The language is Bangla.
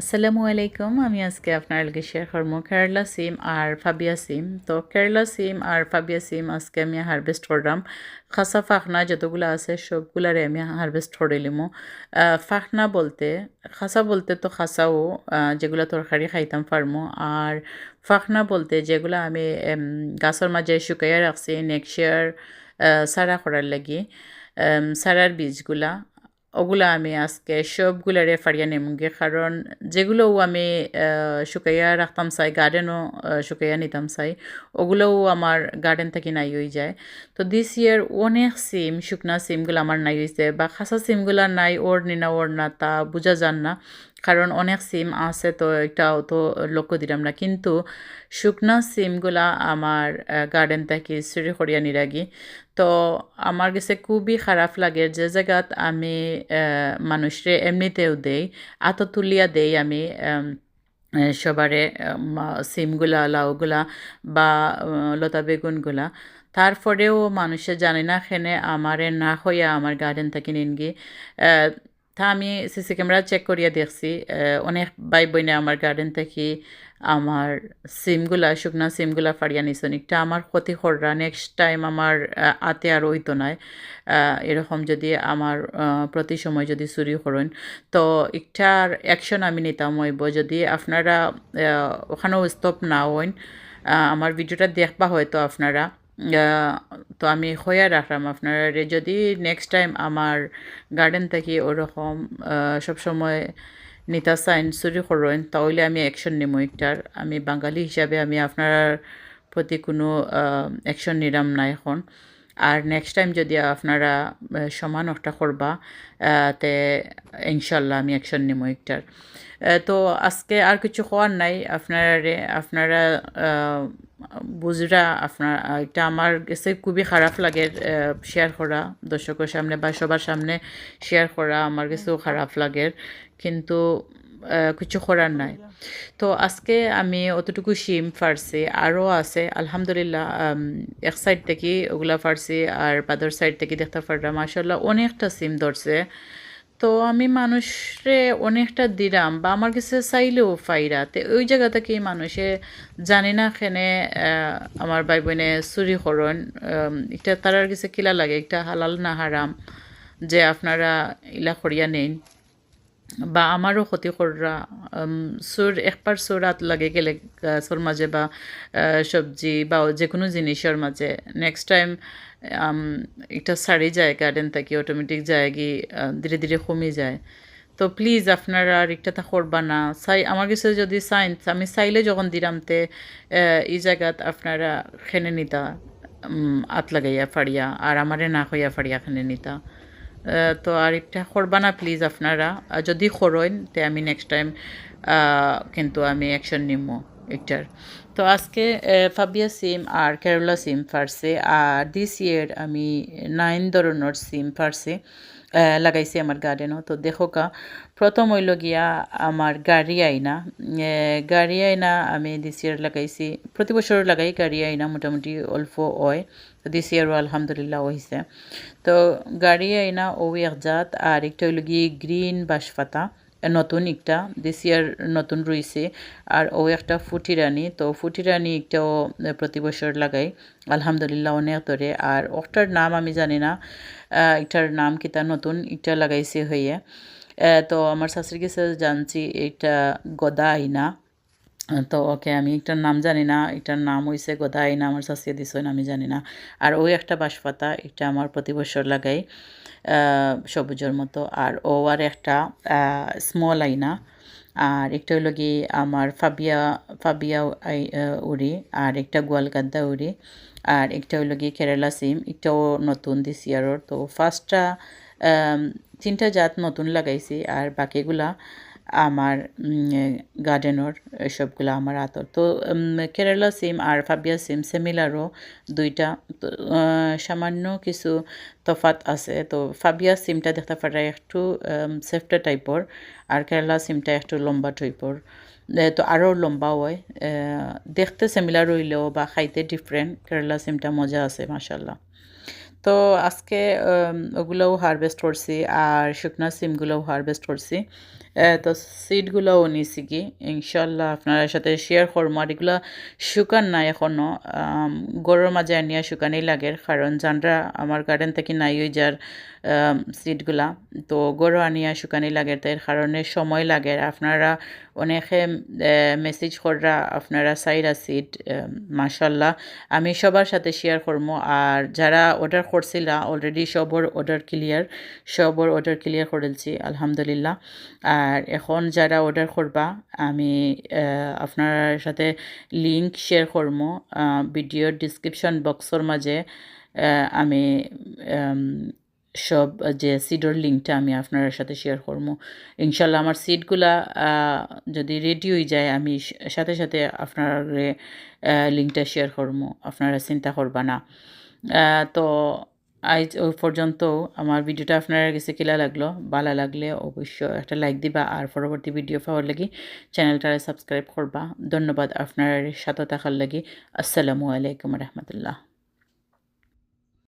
আসসালামু আলাইকুম। আমি আজকে আপনার লগে শেয়ার করব কেরালা সিম আর ফাবিয়া সিম তো কেরালা সিম আর ফাবিয়া সিম আজকে আমি হারভেস্ট করলাম। খাসা ফাখনা যতগুলো আছে, সবগুলারে আমি হারভেস্ট করে লিমো। ফাখনা বলতে, খাসা বলতে তো খাসাও যেগুলো তরকারি খাইতাম ফার্মো। আর ফাখনা বলতে যেগুলো আমি গাছের মাঝে শুকাইয়া রাখছি নেক্সট ইয়ার সারা করার লাগি। সারার বীজগুলা। ওগুলা আমি আজকে সবগুলারে ফাড়িয়া নেমুগে কারণ যেগুলোও আমি শুকাইয়া রাখতাম চাই গার্ডেনও শুকাইয়া নিতাম চাই, ওগুলোও আমার গার্ডেন থেকে নাই হয়ে যায়। তো দিস ইয়ার অনেক সিম শুকনা সিমগুলো আমার নাই হয়েছে বা খাসা সিমগুলা নাই, ওর নিনা ওর না, তা বোঝা যান না। কারণ অনেক সিম আছে, তো এটা অত লক্ষ্য দিলাম না। কিন্তু শুকনা সিমগুলা আমার গার্ডেন থেকে চুরি করিয়া নিরাগি তো আমার কাছে খুবই খারাপ লাগে যে জায়গাত আমি মানুষরে এমনিতেও দেই, আত তুলিয়া দেই আমি সবারে সিমগুলা, লাউগুলা বা লতা বেগুনগুলা। তারপরেও মানুষে জানে না, খেনে আমারে না হইয়া আমার গার্ডেন থেকে নিনগি তা আমি সিসি ক্যামেরা চেক করিয়া দেখছি অনেক ভাই বইনে আমার গার্ডেন থেকে আমার সিমগুলা, শুকনা সিমগুলা ফাড়িয়া নিছেন। একটা আমার ক্ষতি কররা নেক্সট টাইম আমার আতে আর হইতো নাই। এরকম যদি আমার প্রতি সময় যদি চুরি করেন, তো একটার অ্যাকশন আমি নিতাম হইব। যদি আপনারা ওখানেও স্টপ না হইন আমার ভিডিওটা দেখবা হয়তো আপনারা। তো আমি হইয়া রাখলাম আপনারা যদি নেক্সট টাইম আমার গার্ডেন থেকে ওরকম সবসময় নিতা সাইন চুরি করেন, তাহলে আমি অ্যাকশন নিম একটার আমি বাঙালি হিসাবে আমি আপনার প্রতি কোনো অ্যাকশন নিলাম না এখন। আর নেক্সট টাইম যদি আপনারা সমান একটা করবা তে ইনশাল্লাহ আমি অ্যাকশন নিব একটার। তো আজকে আর কিছু হওয়ার নাই। আপনারা আপনারা বুঝরা আপনার এটা আমার কাছে খুবই খারাপ লাগে শেয়ার করা। দর্শকের সামনে বা সবার সামনে শেয়ার করা আমার কাছেও খারাপ লাগে। কিন্তু কিছু করার নাই। তো আজকে আমি অতটুকু শিম ফারছি আরও আছে, আলহামদুলিল্লাহ এক সাইড থেকে ওগুলা ফারছি আর বাদর সাইড থেকে দেখতে পারলাম। মাসাল্লাহ অনেকটা সিম ধরছে। তো আমি মানুষরে অনেকটা দিলাম বা আমার কাছে চাইলেও ফাইরা। তো ওই জায়গা থেকে মানুষে জানি না খেনে আমার ভাই বোনে চুরি করন এটা তারার কাছে কিলা লাগে একটা হালাল না হারাম যে আপনারা ইলা করিয়া নেন। বা আমারও ক্ষতি কররা চোর একবার চোর হাত লাগে গেলে গাছর মাঝে বা সবজি বা যে কোনো জিনিসের মাঝে নেক্সট টাইম এটা সারি যায় গার্ডেন থেকে অটোমেটিক যায় আহ, ধীরে ধীরে কমে যায়। তো প্লিজ আপনারা আর একটা তা করবা না। চাই আমার কাছে যদি সাইন্স আমি চাইলে যখন দিলাম তে আহ, এই জায়গাত আপনারা খেনে নিতা আত লাগাইয়া ফাড়িয়া আর আমারে না হইয়া ফাড়িয়া খেনে নিতা। তো আর একটা করবা না প্লিজ আপনারা? যদি করইন তে আমি নেক্সট টাইম কিন্তু আমি অ্যাকশন নিমো এটার তো আজকে ফাবিয়া সিম আর কেরলা সিম ফারছে আর দিস ইয়ার আমি নাইন ধরনের সিম আহ, লাগাইছি আমার গার্ডেনও তো দেখো কা প্রথম হইল গিয়া আমার গাড়ি আইনা। গাড়ি আইনা আমি দিস ইয়ার লাগাইছি। প্রতি বছর লাগাই গাড়ি আইনা মোটামুটি অল্প হয়। দিস ইয়ারও আলহামদুলিল্লাহ হয়েছে তো গাড়ি আইনা ও এক জাত আর একটা হইল গিয়ে গ্রিন বাঁশপাতা নতুন একটা দিস ইয়ার নতুন রয়েছে, আর ও একটা ফুটি রানী, তো ফুটি ফুটিরানি একটাও প্রতি বছর লাগাই, আলহামদুলিল্লাহ অনেক ধরে আর ওটার নাম আমি জানি না একটার নাম কিতা নতুন একটা লাগাইছে হইয়ে তো আমার শাশুড়ি কাছে জানছি, এটা গদা আইনা তো ওকে আমি এটার নাম জানি না এটার নাম হইছে গদা আইনা আমার শাশুড়ি দিছেন আমি জানি না। আর ওই একটা বাঁশপাতা, এটা আমার প্রতি বছর লাগাই সবুজের মতো। আর ও আর একটা স্মল আইনা। আর একটা হলো কি আমার ফাবিয়া ফাবিয়া উড়ি। আর একটা গোয়ালগাদ্দা উড়ি। আর একটা হলো কি কেরালা সিম। এটাও নতুন দিস ইয়ারর তো ফার্স্টটা তিনটা জাত নতুন লাগাইছি। আর বাকিগুলা আমার গার্ডেনর সবগুলা আমার আতর। তো কেরালা সিম আর ফাবিয়া সিম সেমিলারও দুইটা। সামান্য কিছু তফাত আছে। তো ফাবিয়া সিমটা দেখতে পারা একটু সেফটা টাইপর আর কেরালা সিমটা একটু লম্বা টাইপর তো আরও লম্বা হয়। দেখতে সিমিলার হইলেও বা খাইতে ডিফারেন্ট কেরালা সিমটা মজা আছে মাসাল্লাহ তো, আজকে ওগুলোও হারভেস্ট করছি আর শুকনা সিমগুলোও হারভেস্ট করছি। তো সিটগুলোও নিছি কি? ইনশাল্লাহ আপনার সাথে শেয়ার করব আর এগুলা শুকান না এখনও গরুর মাঝে আনিয়া শুকানি লাগে। কারণ জানরা আমার গার্ডেন থেকে নাই ওই যার সিটগুলা তো গরু আনিয়া শুকানি লাগে। তার কারণে সময় লাগে। আপনারা অনেকে মেসেজ কররা, আপনারা সাইরা সিট মাশাল্লাহ আমি সবার সাথে শেয়ার করব আর যারা অর্ডার করছিলা অলরেডি সবর অর্ডার ক্লিয়ার সবর অর্ডার ক্লিয়ার করেছি, আলহামদুলিল্লাহ। আর এখন যারা অর্ডার করবা, আমি আপনার সাথে লিঙ্ক শেয়ার করব ভিডিওর ডিসক্রিপশন বক্সর মাঝে আমি সব যে সিডর লিঙ্কটা আমি আপনার সাথে শেয়ার করব ইনশাল্লাহ আমার সিটগুলা যদি রেডি হয়ে যায়, আমি সাথে সাথে আপনার লিঙ্কটা শেয়ার করব আপনারা চিন্তা করবা না। তো আজ ওই পর্যন্ত আমার ভিডিওটা আপনার কাছে কিলা লাগল? ভালো লাগলে অবশ্যই একটা লাইক দিবা আর পরবর্তী ভিডিও পাওয়ার লাগি চ্যানেলটারে সাবস্ক্রাইব করবা। ধন্যবাদ আপনার সাথে থাকার লাগি। আসসালামু আলাইকুম রহমতুল্লাহ।